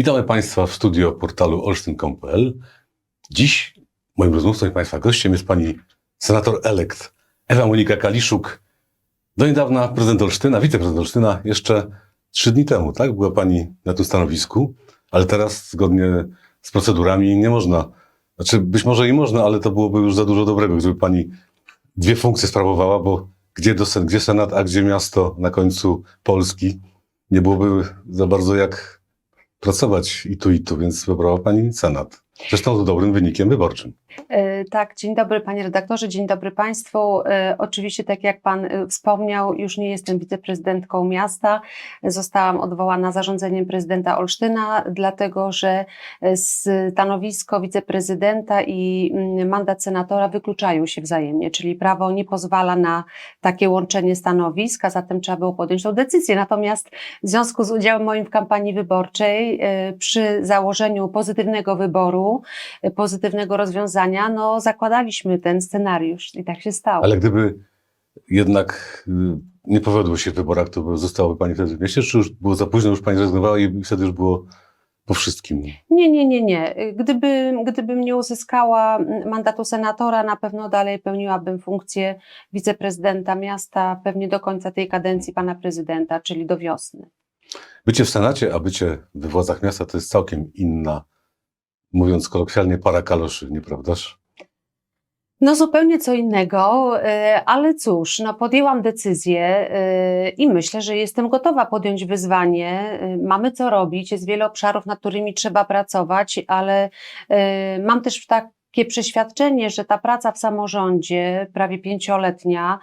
Witamy Państwa w studio portalu olsztyn.pl. Dziś moim rozmówcą i Państwa gościem jest Pani senator elekt Ewa Monika Kaliszuk. Do niedawna prezydent Olsztyna, wiceprezydent Olsztyna, jeszcze trzy dni temu, tak? Była Pani na tym stanowisku, ale teraz zgodnie z procedurami nie można, znaczy być może i można, ale to byłoby już za dużo dobrego, gdyby Pani dwie funkcje sprawowała, bo gdzie, do, gdzie Senat, a gdzie miasto na końcu Polski, nie byłoby za bardzo jak pracować i tu, i tu, więc wybrała Pani Senat. Zresztą z dobrym wynikiem wyborczym. E, Tak, dzień dobry panie redaktorze, dzień dobry państwu. E, Oczywiście, tak jak pan e, wspomniał, już nie jestem wiceprezydentką miasta. Zostałam odwołana zarządzeniem prezydenta Olsztyna, dlatego że stanowisko wiceprezydenta i mm, mandat senatora wykluczają się wzajemnie, czyli prawo nie pozwala na takie łączenie stanowisk, a zatem trzeba było podjąć tą decyzję. Natomiast w związku z udziałem moim w kampanii wyborczej, przy założeniu pozytywnego wyboru, pozytywnego rozwiązania, no zakładaliśmy ten scenariusz i tak się stało. Ale gdyby jednak y, nie powiodło się w wyborach, to by- zostałaby Pani wtedy w mieście, czy już było za późno, już Pani zrezygnowała i wtedy już było po wszystkim? Nie, nie, nie, nie. Gdyby, gdybym nie uzyskała mandatu senatora, na pewno dalej pełniłabym funkcję wiceprezydenta miasta, pewnie do końca tej kadencji pana prezydenta, czyli do wiosny. Bycie w Senacie, a bycie we władzach miasta to jest całkiem inna, mówiąc kolokwialnie, para kaloszy, nieprawdaż? No zupełnie co innego, e, ale cóż, no podjęłam decyzję e, i myślę, że jestem gotowa podjąć wyzwanie. E, Mamy co robić, jest wiele obszarów, nad którymi trzeba pracować, ale mam też takie przeświadczenie, że ta praca w samorządzie, prawie pięcioletnia,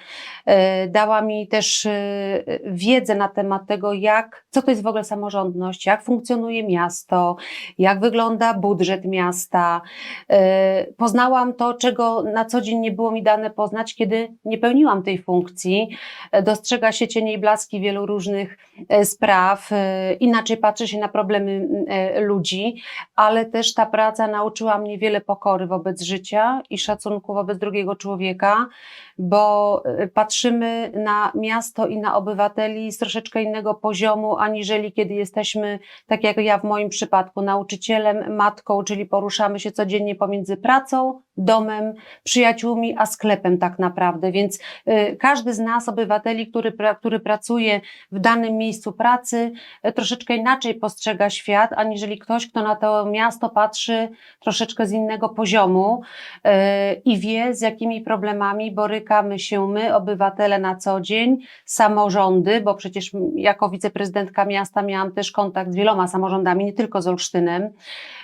e, dała mi też e, wiedzę na temat tego, jak, co to jest w ogóle samorządność, jak funkcjonuje miasto, jak wygląda budżet miasta, E, Poznałam to, czego na co dzień nie było mi dane poznać, kiedy nie pełniłam tej funkcji. Dostrzega się cienie i blaski wielu różnych spraw, inaczej patrzy się na problemy ludzi, ale też ta praca nauczyła mnie wiele pokory wobec życia i szacunku wobec drugiego człowieka, bo e, patrzymy na miasto i na obywateli z troszeczkę innego poziomu, aniżeli kiedy jesteśmy tak jak ja w moim przypadku, nauczycielem, matką, czyli poruszamy się codziennie pomiędzy pracą, domem, przyjaciółmi, a sklepem tak naprawdę. Więc y, każdy z nas, obywateli, który, który pracuje w danym miejscu pracy, y, troszeczkę inaczej postrzega świat, aniżeli ktoś, kto na to miasto patrzy troszeczkę z innego poziomu y, i wie, z jakimi problemami borykamy się my, obywatele na co dzień, samorządy, bo przecież jako wiceprezydentka miasta miałam też kontakt z wieloma samorządami, nie tylko z Olsztynem.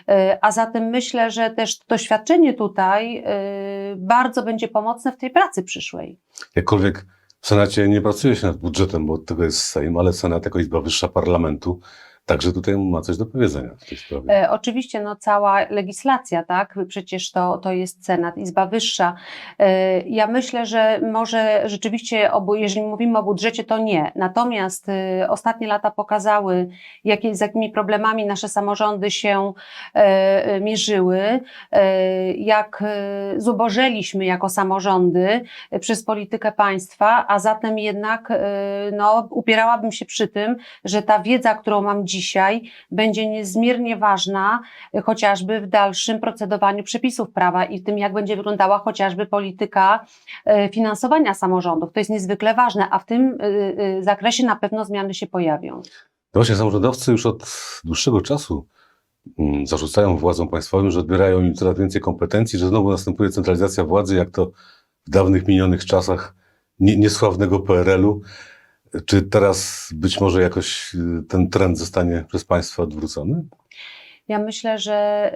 Y, A zatem myślę, że też doświadczenie tutaj y, bardzo będzie pomocne w tej pracy przyszłej. Jakkolwiek w Senacie nie pracuje się nad budżetem, bo od tego jest Sejm, ale Senat jako Izba Wyższa Parlamentu także tutaj ma coś do powiedzenia w tej sprawie. E, Oczywiście no, cała legislacja, tak? Przecież to, to jest Senat, Izba Wyższa. E, Ja myślę, że może rzeczywiście, obu, jeżeli mówimy o budżecie, to nie. Natomiast e, ostatnie lata pokazały, jakie, z jakimi problemami nasze samorządy się mierzyły, jak zubożeliśmy jako samorządy przez politykę państwa, a zatem jednak no, upierałabym się przy tym, że ta wiedza, którą mam dzisiaj, będzie niezmiernie ważna, y, chociażby w dalszym procedowaniu przepisów prawa i w tym, jak będzie wyglądała chociażby polityka y, finansowania samorządów. To jest niezwykle ważne, a w tym y, zakresie na pewno zmiany się pojawią. No właśnie, samorządowcy już od dłuższego czasu mm, zarzucają władzom państwowym, że odbierają im coraz więcej kompetencji, że znowu następuje centralizacja władzy, jak to w dawnych minionych czasach nie, niesławnego PRL-u. Czy teraz być może jakoś y, ten trend zostanie przez państwa odwrócony? Ja myślę, że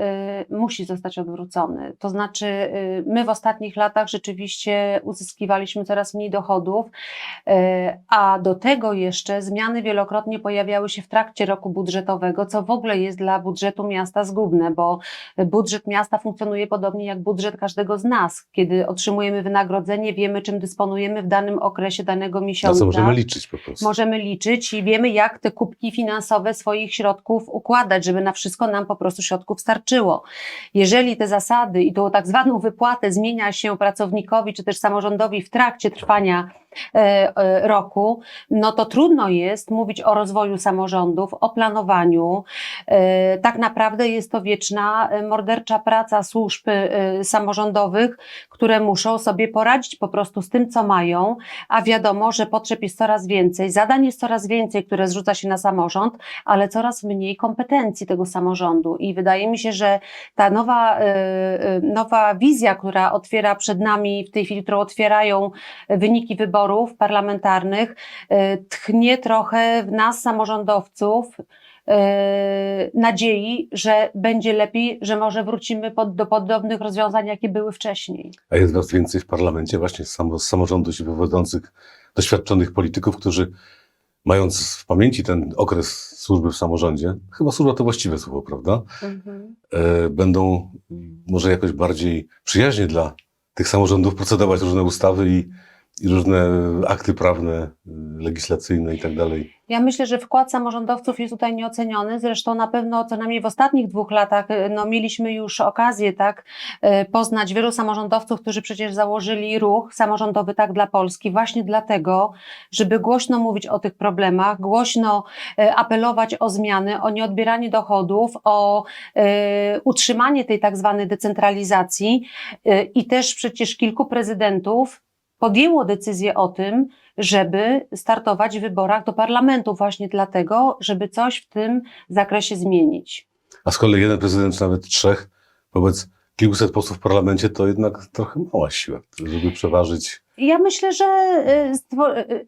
y, musi zostać odwrócony. To znaczy, y, my w ostatnich latach rzeczywiście uzyskiwaliśmy coraz mniej dochodów, y, a do tego jeszcze zmiany wielokrotnie pojawiały się w trakcie roku budżetowego, co w ogóle jest dla budżetu miasta zgubne, bo budżet miasta funkcjonuje podobnie jak budżet każdego z nas. Kiedy otrzymujemy wynagrodzenie, wiemy, czym dysponujemy w danym okresie danego miesiąca co możemy liczyć po prostu? możemy liczyć i wiemy, jak te kubki finansowe swoich środków układać, żeby na wszystko nam po prostu środków starczyło. Jeżeli te zasady i tą tak zwaną wypłatę zmienia się pracownikowi czy też samorządowi w trakcie trwania roku, no to trudno jest mówić o rozwoju samorządów, o planowaniu. E, Tak naprawdę jest to wieczna e, mordercza praca służb e, samorządowych, które muszą sobie poradzić po prostu z tym, co mają, a wiadomo, że potrzeb jest coraz więcej, zadań jest coraz więcej, które zrzuca się na samorząd, ale coraz mniej kompetencji tego samorządu. I wydaje mi się, że ta nowa, e, e, nowa wizja, która otwiera przed nami w tej chwili, którą otwierają wyniki wyborów parlamentarnych, e, tchnie trochę w nas, samorządowców, e, nadziei, że będzie lepiej, że może wrócimy pod, do podobnych rozwiązań, jakie były wcześniej. A jest was więcej w parlamencie właśnie z, samo, z samorządu się wywodzących doświadczonych polityków, którzy mając w pamięci ten okres służby w samorządzie, chyba służba to właściwe słowo, prawda? E, będą może jakoś bardziej przyjaźnie dla tych samorządów procedować różne ustawy i różne akty prawne, y, legislacyjne i tak dalej. Ja myślę, że wkład samorządowców jest tutaj nieoceniony. Zresztą na pewno co najmniej w ostatnich dwóch latach y, no, mieliśmy już okazję tak, y, poznać wielu samorządowców, którzy przecież założyli ruch samorządowy tak dla Polski, właśnie dlatego, żeby głośno mówić o tych problemach, głośno apelować o zmiany, o nieodbieranie dochodów, o utrzymanie tej tak zwanej decentralizacji. I też przecież kilku prezydentów podjęło decyzję o tym, żeby startować w wyborach do parlamentu właśnie dlatego, żeby coś w tym zakresie zmienić. A z kolei jeden prezydent, czy nawet trzech, wobec kilkuset posłów w parlamencie, to jednak trochę mała siła, żeby przeważyć. Ja myślę, że y, stwo- y,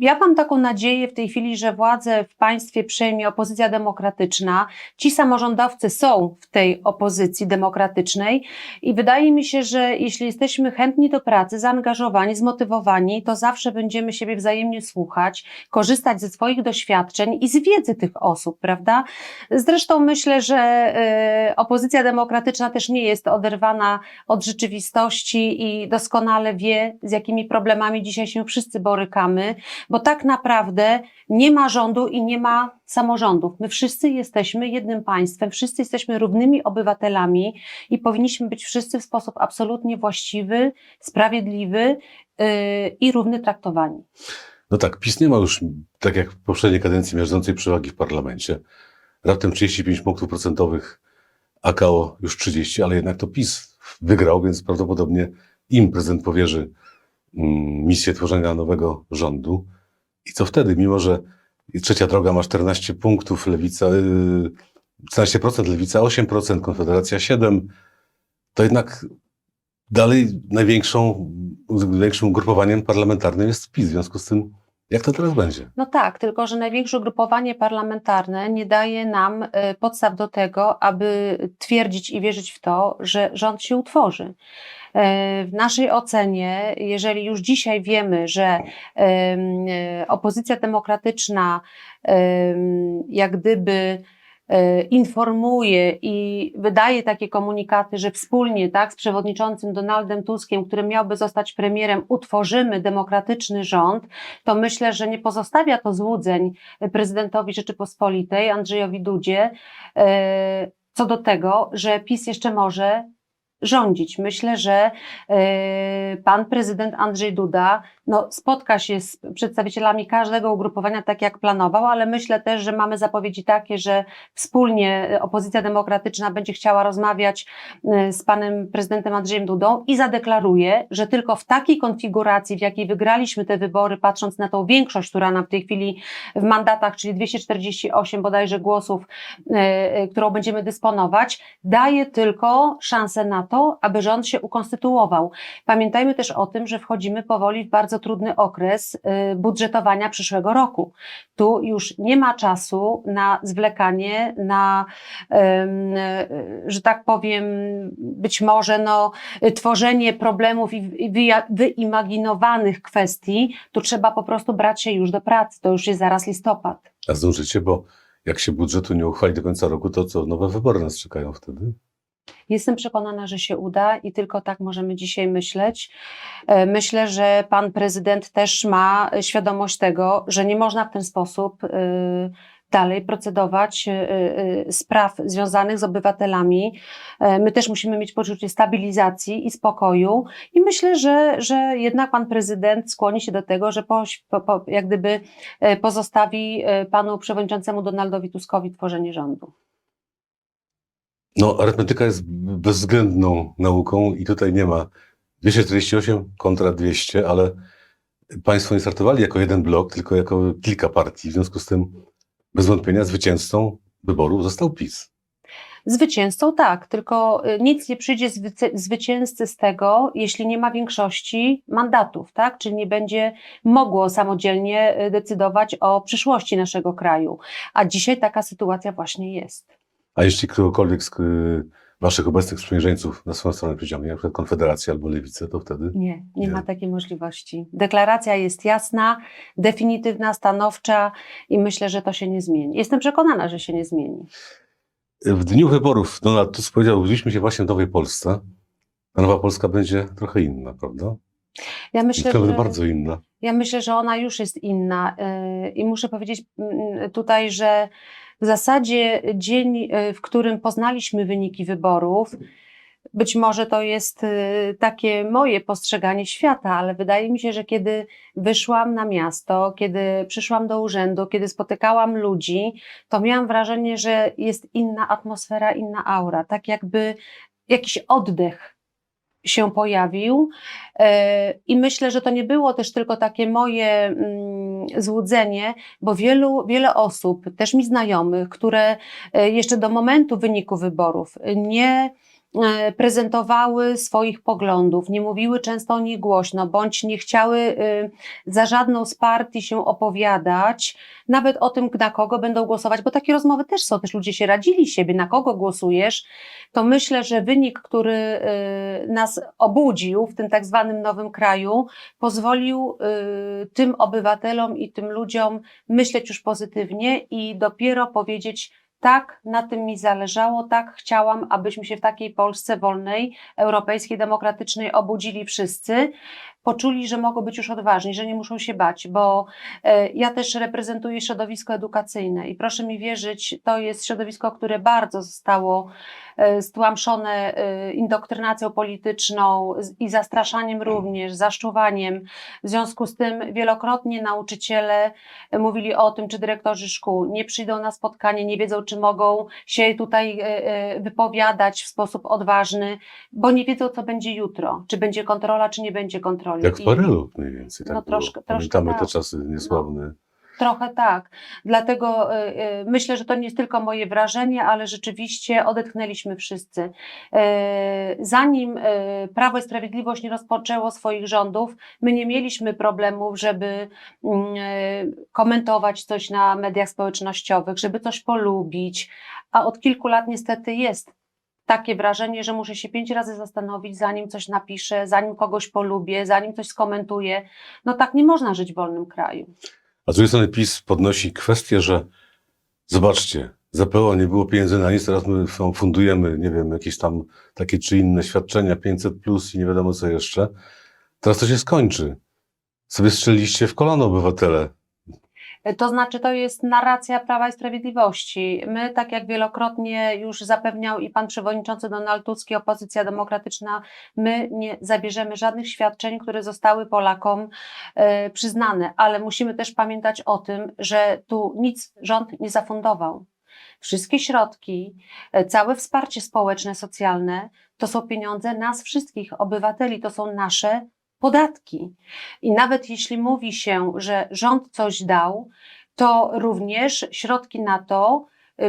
ja mam taką nadzieję w tej chwili, że władzę w państwie przejmie opozycja demokratyczna. Ci samorządowcy są w tej opozycji demokratycznej i wydaje mi się, że jeśli jesteśmy chętni do pracy, zaangażowani, zmotywowani, to zawsze będziemy siebie wzajemnie słuchać, korzystać ze swoich doświadczeń i z wiedzy tych osób, prawda? Zresztą myślę, że y, opozycja demokratyczna też nie jest oderwana od rzeczywistości i doskonale wie, z jakimi problemami dzisiaj się wszyscy borykamy, bo tak naprawdę nie ma rządu i nie ma samorządów. My wszyscy jesteśmy jednym państwem, wszyscy jesteśmy równymi obywatelami i powinniśmy być wszyscy w sposób absolutnie właściwy, sprawiedliwy yy, i równy traktowani. No tak, PiS nie ma już, tak jak w poprzedniej kadencji, miażdżącej przewagi w parlamencie. Raptem 35 punktów procentowych, AKO już 30, ale jednak to PiS wygrał, więc prawdopodobnie im prezydent powierzy misję tworzenia nowego rządu. I co wtedy, mimo że trzecia droga ma 14 punktów, lewica, yy, 14%, lewica 8%, konfederacja 7%, to jednak dalej największą, największym ugrupowaniem parlamentarnym jest PiS. W związku z tym, jak to teraz będzie? No tak, tylko że największe ugrupowanie parlamentarne nie daje nam y, podstaw do tego, aby twierdzić i wierzyć w to, że rząd się utworzy. Y, W naszej ocenie, jeżeli już dzisiaj wiemy, że y, opozycja demokratyczna em, jak gdyby informuje i wydaje takie komunikaty, że wspólnie tak, z przewodniczącym Donaldem Tuskiem, który miałby zostać premierem, utworzymy demokratyczny rząd, to myślę, że nie pozostawia to złudzeń prezydentowi Rzeczypospolitej, Andrzejowi Dudzie, e, co do tego, że PiS jeszcze może rządzić. Myślę, że e, pan prezydent Andrzej Duda no, spotka się z przedstawicielami każdego ugrupowania tak jak planował, ale myślę też, że mamy zapowiedzi takie, że wspólnie opozycja demokratyczna będzie chciała rozmawiać e, z panem prezydentem Andrzejem Dudą i zadeklaruje, że tylko w takiej konfiguracji, w jakiej wygraliśmy te wybory, patrząc na tą większość, która nam w tej chwili w mandatach, czyli 248 bodajże głosów, e, e, którą będziemy dysponować, daje tylko szansę na to, aby rząd się ukonstytuował. Pamiętajmy też o tym, że wchodzimy powoli w bardzo trudny okres y, budżetowania przyszłego roku. Tu już nie ma czasu na zwlekanie, na, y, że tak powiem, być może no, tworzenie problemów i wyimaginowanych kwestii. Tu trzeba po prostu brać się już do pracy. To już jest zaraz listopad. A zdążycie, bo jak się budżetu nie uchwali do końca roku, to co, nowe wybory nas czekają wtedy? Jestem przekonana, że się uda i tylko tak możemy dzisiaj myśleć. E, Myślę, że pan prezydent też ma świadomość tego, że nie można w ten sposób y, dalej procedować y, spraw związanych z obywatelami. E, My też musimy mieć poczucie stabilizacji i spokoju i myślę, że, że jednak pan prezydent skłoni się do tego, że po, po, jak gdyby e, pozostawi e, panu przewodniczącemu Donaldowi Tuskowi tworzenie rządu. No, arytmetyka jest bezwzględną nauką i tutaj nie ma 248 kontra 200, ale państwo nie startowali jako jeden blok, tylko jako kilka partii. W związku z tym bez wątpienia zwycięzcą wyborów został PiS. Zwycięzcą tak, tylko y, nic nie przyjdzie zwycięzcy z tego, jeśli nie ma większości mandatów, tak? Czyli nie będzie mogło samodzielnie y, decydować o przyszłości naszego kraju. A dzisiaj taka sytuacja właśnie jest. A jeśli ktokolwiek z y, waszych obecnych sprzymierzeńców na swoją stronę przyjdzie, na przykład Konfederacja albo Lewicę, to wtedy Nie, nie, Nie. ma takiej możliwości. Deklaracja jest jasna, definitywna, stanowcza i myślę, że to się nie zmieni. Jestem przekonana, że się nie zmieni. w dniu wyborów Donald Tusk powiedział, budziliśmy się właśnie w Nowej Polsce. A Nowa Polska będzie trochę inna, prawda? Ja myślę, że... bardzo inna. Ja myślę, że ona już jest inna yy, i muszę powiedzieć mm, tutaj, że w zasadzie dzień, yy, w którym poznaliśmy wyniki wyborów, być może to jest yy, takie moje postrzeganie świata, ale wydaje mi się, że kiedy wyszłam na miasto, kiedy przyszłam do urzędu, kiedy spotykałam ludzi, to miałam wrażenie, że jest inna atmosfera, inna aura, tak jakby jakiś oddech się pojawił. E, I myślę, że to nie było też tylko takie moje mm, złudzenie, bo wielu, wiele osób, też mi znajomych, które e, jeszcze do momentu wyniku wyborów nie prezentowały swoich poglądów, nie mówiły często o nich głośno, bądź nie chciały y, za żadną z partii się opowiadać, nawet o tym, na kogo będą głosować, bo takie rozmowy też są, też ludzie się radzili siebie, na kogo głosujesz, to myślę, że wynik, który y, nas obudził w tym tak zwanym nowym kraju, pozwolił y, tym obywatelom i tym ludziom myśleć już pozytywnie i dopiero powiedzieć, tak, na tym mi zależało, tak chciałam, abyśmy się w takiej Polsce wolnej, europejskiej, demokratycznej obudzili wszyscy, poczuli, że mogą być już odważni, że nie muszą się bać, bo e, ja też reprezentuję środowisko edukacyjne i proszę mi wierzyć, to jest środowisko, które bardzo zostało e, stłamszone e, indoktrynacją polityczną i zastraszaniem również, zaszczuwaniem. W związku z tym wielokrotnie nauczyciele mówili o tym, czy dyrektorzy szkół nie przyjdą na spotkanie, nie wiedzą, czy mogą się tutaj wypowiadać w sposób odważny, bo nie wiedzą, co będzie jutro, czy będzie kontrola, czy nie będzie kontroli. Jak w Parylu mniej więcej. Tak No było. troszkę- troszkę Pamiętamy te tak. czasy niesławne. Trochę tak. Dlatego y, y, myślę, że to nie jest tylko moje wrażenie, ale rzeczywiście odetchnęliśmy wszyscy. Y, Zanim Prawo i Sprawiedliwość nie rozpoczęło swoich rządów, my nie mieliśmy problemów, żeby mm, komentować coś na mediach społecznościowych, żeby coś polubić, a od kilku lat niestety jest takie wrażenie, że muszę się pięć razy zastanowić, zanim coś napiszę, zanim kogoś polubię, zanim coś skomentuję. No tak nie można żyć w wolnym kraju. A z drugiej strony PiS podnosi kwestię, że zobaczcie, za PO nie było pieniędzy na nic, teraz my fundujemy, nie wiem, jakieś tam takie czy inne świadczenia, 500 plus i nie wiadomo co jeszcze. Teraz to się skończy. Sobie strzeliliście w kolano obywatele. To znaczy, to jest narracja Prawa i Sprawiedliwości. My, tak jak wielokrotnie już zapewniał i pan przewodniczący Donald Tusk i opozycja demokratyczna, my nie zabierzemy żadnych świadczeń, które zostały Polakom e, przyznane, ale musimy też pamiętać o tym, że tu nic rząd nie zafundował. Wszystkie środki, e, całe wsparcie społeczne, socjalne to są pieniądze nas wszystkich, obywateli, to są nasze podatki. I nawet jeśli mówi się, że rząd coś dał, to również środki na to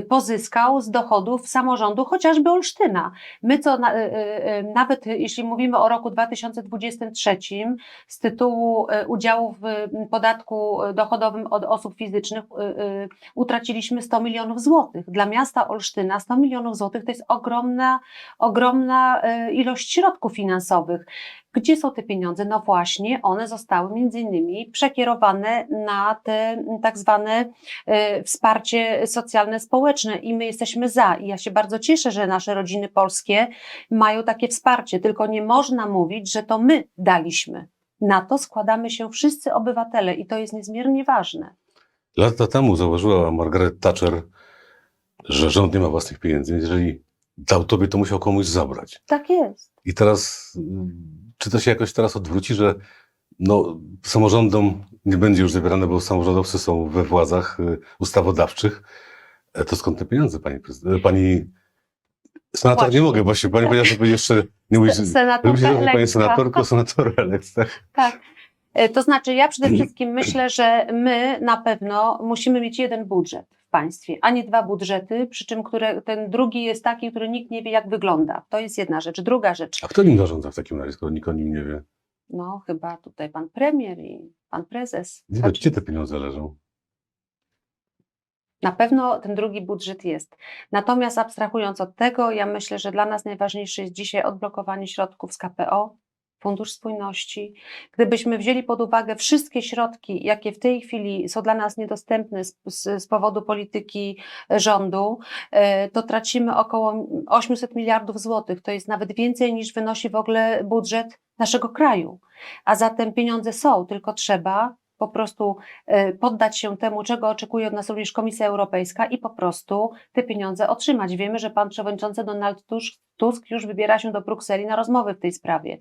pozyskał z dochodów samorządu, chociażby Olsztyna. My co, y, y, y, nawet jeśli mówimy o roku 2023, z tytułu y, udziału w y, podatku dochodowym od osób fizycznych y, y, utraciliśmy 100 milionów złotych. Dla miasta Olsztyna 100 milionów złotych to jest ogromna, ogromna y, ilość środków finansowych. Gdzie są te pieniądze? No właśnie, one zostały między innymi przekierowane na te tak zwane wsparcie socjalne, społeczne i my jesteśmy za. I ja się bardzo cieszę, że nasze rodziny polskie mają takie wsparcie, tylko nie można mówić, że to my daliśmy. Na to składamy się wszyscy obywatele i to jest niezmiernie ważne. Lata temu zauważyła Margaret Thatcher, że rząd nie ma własnych pieniędzy, jeżeli dał tobie, to musiał komuś zabrać. Tak jest. I teraz, czy to się jakoś teraz odwróci, że no, samorządom nie będzie już zabierane, bo samorządowcy są we władzach y, ustawodawczych. E, To skąd te pieniądze, pani, prezyd- e, pani senator? Właśnie. Nie mogę, właśnie pani powiedziała, żeby jeszcze nie mówić, Senatorka żeby się pani Elektra. senator, tylko senator Elekt, tak? E, To znaczy, ja przede wszystkim myślę, że my na pewno musimy mieć jeden budżet w państwie, a nie dwa budżety, przy czym które, ten drugi jest taki, który nikt nie wie, jak wygląda. To jest jedna rzecz. Druga rzecz, A kto nim zarządza w takim razie, skoro nikt o nim nie wie? no chyba tutaj pan premier i pan prezes. Gdzie, te- gdzie te pieniądze leżą? Na pewno ten drugi budżet jest. Natomiast abstrahując od tego, ja myślę, że dla nas najważniejsze jest dzisiaj odblokowanie środków z KPO, Fundusz Spójności. Gdybyśmy wzięli pod uwagę wszystkie środki, jakie w tej chwili są dla nas niedostępne z, z, z powodu polityki rządu, e, to tracimy około 800 miliardów złotych. To jest nawet więcej niż wynosi w ogóle budżet naszego kraju. A zatem pieniądze są, tylko trzeba po prostu e, poddać się temu, czego oczekuje od nas również Komisja Europejska i po prostu te pieniądze otrzymać. Wiemy, że pan przewodniczący Donald Tusk, Tusk już wybiera się do Brukseli na rozmowy w tej sprawie.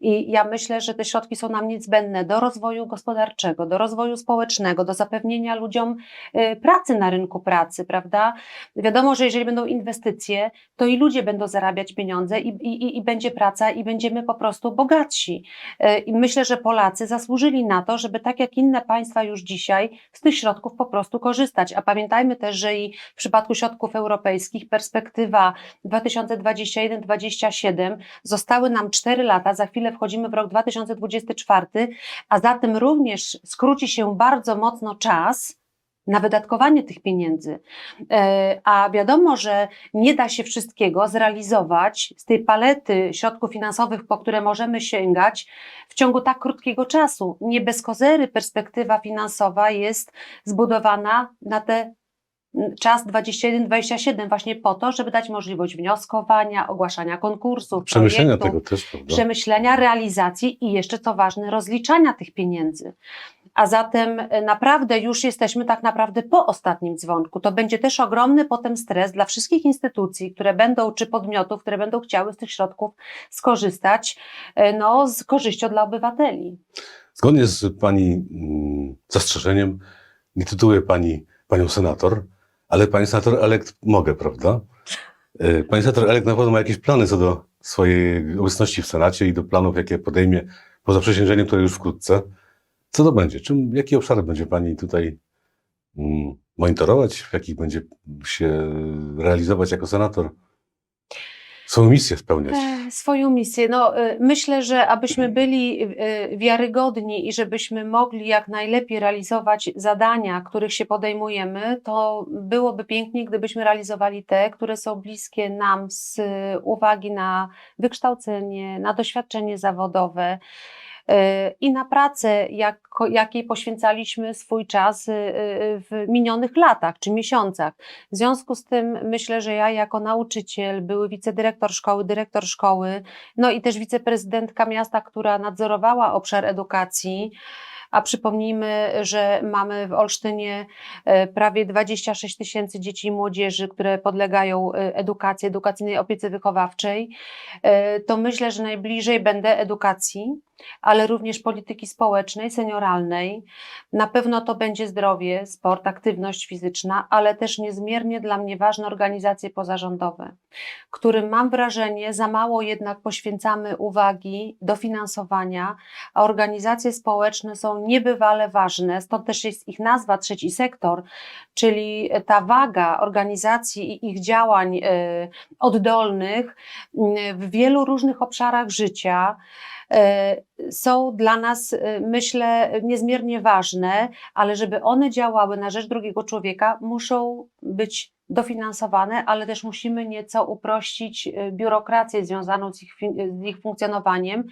I ja myślę, że te środki są nam niezbędne do rozwoju gospodarczego, do rozwoju społecznego, do zapewnienia ludziom e, pracy na rynku pracy, prawda? Wiadomo, że jeżeli będą inwestycje, to i ludzie będą zarabiać pieniądze i, i, i będzie praca i będziemy po prostu bogatsi. E, I myślę, że Polacy zasłużyli na to, żeby tak jak inne państwa już dzisiaj z tych środków po prostu korzystać. A pamiętajmy też, że i w przypadku środków europejskich perspektywa 2021-2027 zostały nam 4 lata, za chwilę wchodzimy w rok 2024, a zatem również skróci się bardzo mocno czas na wydatkowanie tych pieniędzy. E, A wiadomo, że nie da się wszystkiego zrealizować z tej palety środków finansowych, po które możemy sięgać w ciągu tak krótkiego czasu. Nie bez kozery perspektywa finansowa jest zbudowana na te czas 21-27 właśnie po to, żeby dać możliwość wnioskowania, ogłaszania konkursów, Przemyślenia tego też, prawda? przemyślenia, realizacji i jeszcze co ważne, rozliczania tych pieniędzy. A zatem e, naprawdę już jesteśmy tak naprawdę po ostatnim dzwonku. To będzie też ogromny potem stres dla wszystkich instytucji, które będą, czy podmiotów, które będą chciały z tych środków skorzystać, e, no, z korzyścią dla obywateli. Zgodnie z pani mm, zastrzeżeniem, nie tytułuję pani panią senator, ale pani senator elekt mogę, prawda? E, Pani senator elekt na pewno ma jakieś plany co do swojej obecności w Senacie i do planów, jakie podejmie poza przysiężeniem, które już wkrótce. Co to będzie? Czym, jakie obszary będzie pani tutaj mm, monitorować? W jakich będzie się realizować jako senator? Swoją misję spełniać. E, Swoją misję. No, y, myślę, że abyśmy byli y, wiarygodni i żebyśmy mogli jak najlepiej realizować zadania, których się podejmujemy, to byłoby pięknie, gdybyśmy realizowali te, które są bliskie nam z uwagi na wykształcenie, na doświadczenie zawodowe. Y, I na pracę, jak, jakiej poświęcaliśmy swój czas y, y, w minionych latach czy miesiącach. W związku z tym myślę, że ja jako nauczyciel, były wicedyrektor szkoły, dyrektor szkoły, no i też wiceprezydentka miasta, która nadzorowała obszar edukacji, a przypomnijmy, że mamy w Olsztynie e, prawie 26 tysięcy dzieci i młodzieży, które podlegają e, edukacji, edukacyjnej opiece wychowawczej, e, to myślę, że najbliżej będę edukacji, ale również polityki społecznej, senioralnej. Na pewno to będzie zdrowie, sport, aktywność fizyczna, ale też niezmiernie dla mnie ważne organizacje pozarządowe, którym mam wrażenie za mało jednak poświęcamy uwagi, dofinansowania, a organizacje społeczne są niebywale ważne, stąd też jest ich nazwa trzeci sektor, czyli ta waga organizacji i ich działań e, oddolnych m, w wielu różnych obszarach życia e, są dla nas, e, myślę, niezmiernie ważne, ale żeby one działały na rzecz drugiego człowieka, muszą być dofinansowane, ale też musimy nieco uprościć e, biurokrację związaną z ich, z ich funkcjonowaniem.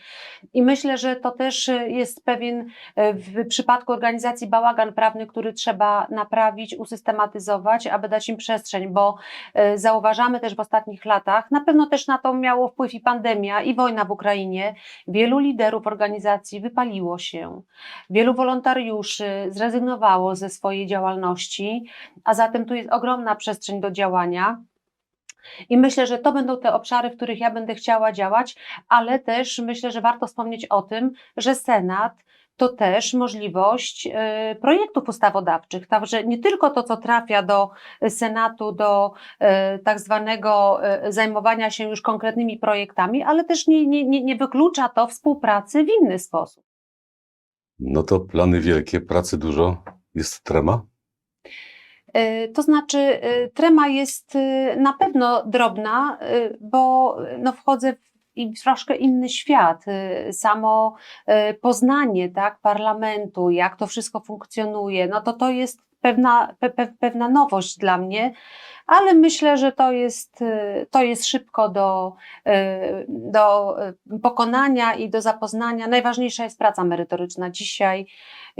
I myślę, że to też jest pewien e, w przypadku organizacji bałagan prawny, który trzeba naprawić, usystematyzować, aby dać im przestrzeń, bo zauważamy też w ostatnich latach, na pewno też na to miało wpływ i pandemia, i wojna w Ukrainie, wielu liderów organizacji organizacji wypaliło się. Wielu wolontariuszy zrezygnowało ze swojej działalności, a zatem tu jest ogromna przestrzeń do działania. I myślę, że to będą te obszary, w których ja będę chciała działać, ale też myślę, że warto wspomnieć o tym, że Senat to też możliwość e, projektów ustawodawczych. Także nie tylko to, co trafia do Senatu, do e, tak zwanego e, zajmowania się już konkretnymi projektami, ale też nie, nie, nie, wyklucza to współpracy w inny sposób. No to plany wielkie, pracy dużo. Jest trema? To znaczy, trema jest na pewno drobna, bo no, wchodzę w i troszkę inny świat. E, Samo e, poznanie tak, parlamentu, jak to wszystko funkcjonuje, no to to jest pewna, pe, pe, pewna nowość dla mnie, ale myślę, że to jest, e, to jest szybko do, do pokonania i do zapoznania. Najważniejsza jest praca merytoryczna. Dzisiaj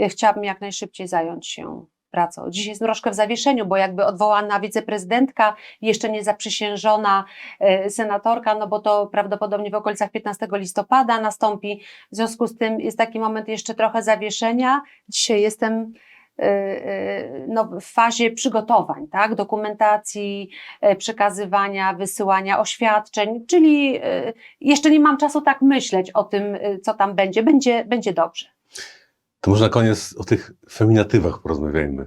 chciałabym jak najszybciej zająć się pracą. Dzisiaj jest troszkę w zawieszeniu, bo jakby odwołana wiceprezydentka, jeszcze nie zaprzysiężona e, senatorka, no bo to prawdopodobnie w okolicach 15 listopada nastąpi. W związku z tym jest taki moment jeszcze trochę zawieszenia. Dzisiaj jestem e, e, no, w fazie przygotowań, tak? dokumentacji, przekazywania, wysyłania oświadczeń, czyli jeszcze nie mam czasu tak myśleć o tym, co tam będzie. Będzie, będzie dobrze. To może na koniec o tych feminatywach porozmawiajmy.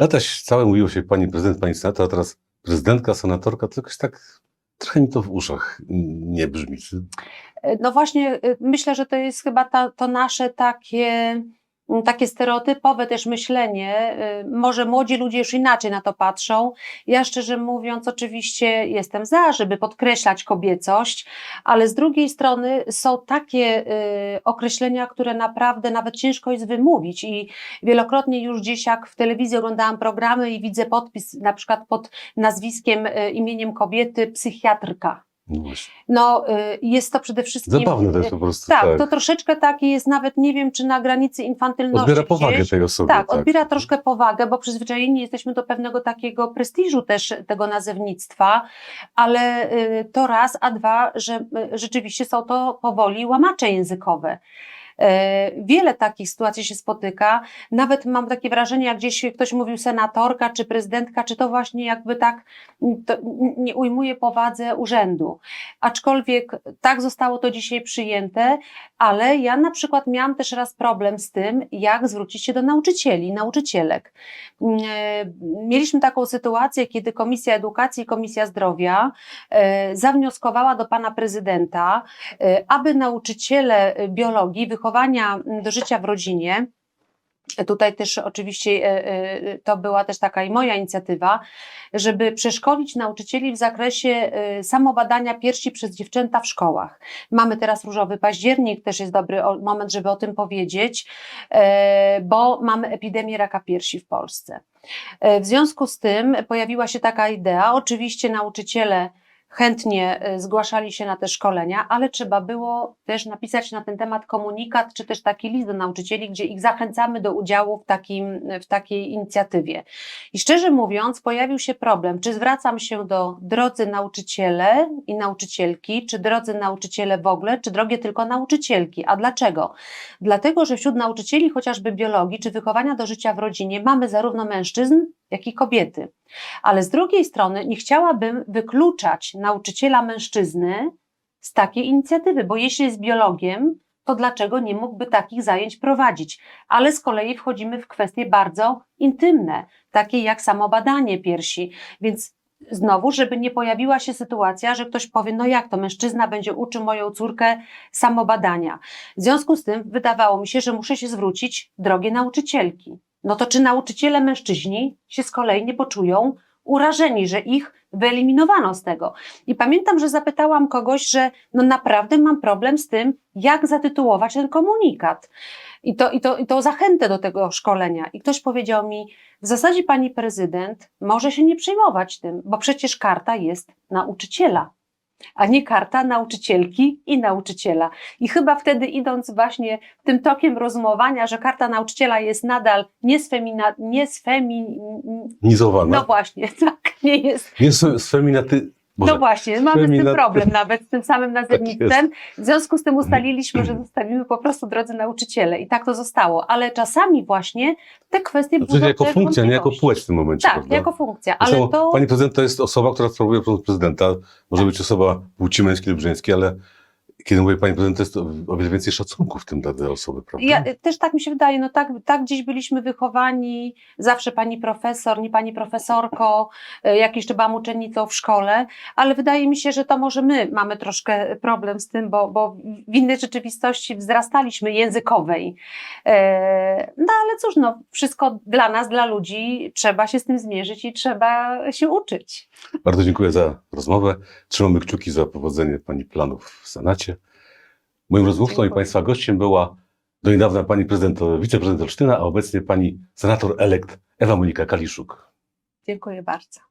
Lata całe mówiło się pani prezydent, pani senator, a teraz prezydentka, senatorka, to jakoś tak trochę mi to w uszach nie brzmi. No właśnie, y, myślę, że to jest chyba ta, to nasze takie, takie stereotypowe też myślenie. Y, Może młodzi ludzie już inaczej na to patrzą. Ja szczerze mówiąc, oczywiście jestem za, żeby podkreślać kobiecość, ale z drugiej strony są takie y, określenia, które naprawdę nawet ciężko jest wymówić. I wielokrotnie już gdzieś jak w telewizji oglądałam programy i widzę podpis na przykład pod nazwiskiem, y, imieniem kobiety psychiatrka. No. No, y, jest to przede wszystkim. Zabawne to jest y, po prostu. Tak, Tak, to troszeczkę takie jest nawet, nie wiem, czy na granicy infantylności. Odbiera powagę gdzieś. tej osobie. Tak, odbiera troszkę powagę, bo przyzwyczajeni jesteśmy do pewnego takiego prestiżu też tego nazewnictwa, ale y, to raz, a dwa, że rzeczywiście są to powoli łamacze językowe. E, Wiele takich sytuacji się spotyka. Nawet mam takie wrażenie, jak gdzieś ktoś mówił senatorka czy prezydentka, czy to właśnie jakby tak mm, nie ujmuje powadze urzędu. Aczkolwiek tak zostało to dzisiaj przyjęte, ale ja na przykład miałam też raz problem z tym, jak zwrócić się do nauczycieli, nauczycielek. Mm, e, Mieliśmy taką sytuację, kiedy Komisja Edukacji i Komisja Zdrowia e, zawnioskowała do pana prezydenta, aby nauczyciele biologii, wychowania m, do życia w rodzinie, Tutaj też oczywiście e, e, to była też taka i moja inicjatywa, żeby przeszkolić nauczycieli w zakresie e, samobadania piersi przez dziewczęta w szkołach. Mamy teraz różowy październik, też jest dobry moment, żeby o tym powiedzieć, bo mamy epidemię raka piersi w Polsce. W związku z tym pojawiła się taka idea, oczywiście nauczyciele chętnie e, zgłaszali się na te szkolenia, ale trzeba było też napisać na ten temat komunikat, czy też taki list do nauczycieli, gdzie ich zachęcamy do udziału w, takim, w takiej inicjatywie. I szczerze mówiąc, pojawił się problem, czy zwracam się do drodzy nauczyciele i nauczycielki, czy drodzy nauczyciele w ogóle, czy drogie tylko nauczycielki. A dlaczego? Dlatego, że wśród nauczycieli chociażby biologii czy wychowania do życia w rodzinie mamy zarówno mężczyzn, jak i kobiety. Ale z drugiej strony nie chciałabym wykluczać nauczyciela mężczyzny z takiej inicjatywy, bo jeśli jest biologiem, to dlaczego nie mógłby takich zajęć prowadzić? Ale z kolei wchodzimy w kwestie bardzo intymne, takie jak samobadanie piersi, więc znowu, żeby nie pojawiła się sytuacja, że ktoś powie, no jak to mężczyzna będzie uczył moją córkę samobadania. W związku z tym wydawało mi się, że muszę się zwrócić, drogie nauczycielki. No to czy nauczyciele mężczyźni się z kolei nie poczują urażeni, że ich wyeliminowano z tego? I pamiętam, że zapytałam kogoś, że no naprawdę mam problem z tym, jak zatytułować ten komunikat. I to, i, to, I to zachętę do tego szkolenia. I ktoś powiedział mi, w zasadzie pani prezydent może się nie przejmować tym, bo przecież karta jest nauczyciela, a nie karta nauczycielki i nauczyciela. I chyba wtedy idąc właśnie tym tokiem rozumowania, że karta nauczyciela jest nadal niesfemina, niesfemi, Nizowana. no właśnie, tak, nie jest Nie sfeminaty, Boże, No właśnie, mamy z tym minut. problem nawet z tym samym Tak nazewnictwem. W związku z tym ustaliliśmy, że zostawimy po prostu drodzy nauczyciele i tak to zostało. Ale czasami właśnie te kwestie przecież jako funkcja, nie jako płeć w tym momencie, Tak, prawda? jako funkcja, Zresztą ale to... Pani prezydent to jest osoba, która sprawuje prezydenta. Może być osoba płci męskiej lub żeńskiej, ale kiedy mówię pani prezydent, to jest o wiele więcej szacunku w tym dla tej osoby, prawda? Ja, też tak mi się wydaje, no tak, tak gdzieś byliśmy wychowani, zawsze pani profesor, nie pani profesorko, e, jak jeszcze byłam uczennicą w szkole, ale wydaje mi się, że to może my mamy troszkę problem z tym, bo, bo w innej rzeczywistości wzrastaliśmy językowej. E, No ale cóż, no, wszystko dla nas, dla ludzi, trzeba się z tym zmierzyć i trzeba się uczyć. Bardzo dziękuję za rozmowę. Trzymamy kciuki za powodzenie pani planów w Senacie. Moim rozmówcą i Dziękuję. państwa gościem była do niedawna pani prezydent, wiceprezydent Olsztyna, a obecnie pani senator elekt Ewa Monika Kaliszuk. Dziękuję bardzo.